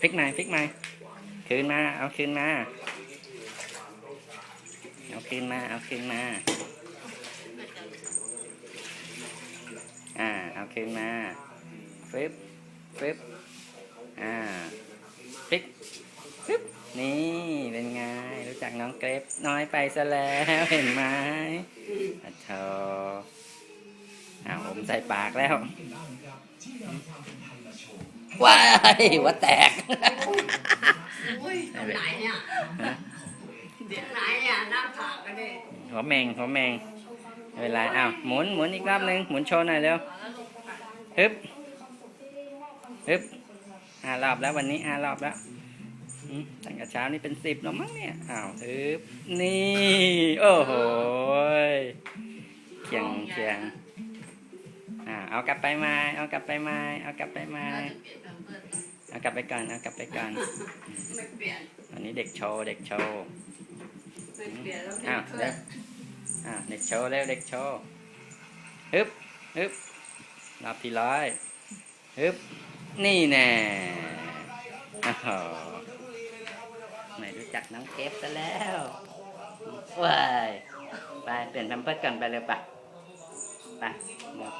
พลิกมาพลิกมาคืนมา เอาคืนมา เอาคืนมา เอาคืนมา อ่า เอาคืนมาฟึบฟึบอ่าพลิกฟึบนี่ เป็นไง รู้จักน้องเกรฟน้อยไปซะแล้ว เห็นไหมอะโธ อ้าวผมใส่ปากแล้วว้ายหัวแตกอุ้ยตรงไหนเนี่ยเดี๋ยวไหนอะหน้าผากกันดิหัวแมงหัวแมงไม่เป็นไรอ้าวหมุนหมุนอีกรอบหนึ่งหมุนโชว์หน่อยเร็วฮึบฮึบห้ารอบแล้ววันนี้ห้ารอบแล้วอืมตั้งแต่เช้านี่เป็นสิบแล้วมั้งเนี่ยอ้าวฮึบนี่ โอ้โหยเคียงเคียงอ่า เอากลับไปม้เอากลับไปม้เอากลับไปมาเปลี่ยนแพมเพิร์สเอากลับไปก่อนเอากลับไปก่อนไม่เปลี่ยนอันนี้เด็กโชว์เด็กโชว์เปลี่ยนแล้วอ้าวเพื่เร็อนวอ่าเด็กโชว์เร็วเด็กโชว์ฮึบฮึบรอบที่ร้อยฮึบนี่แน่โอ้โหไม่รู้จักน้องเกฟซะแล้วว้ายไปเปลี่ยนแพมเพิร์สก่อนไปเร็วไปไปเร็ว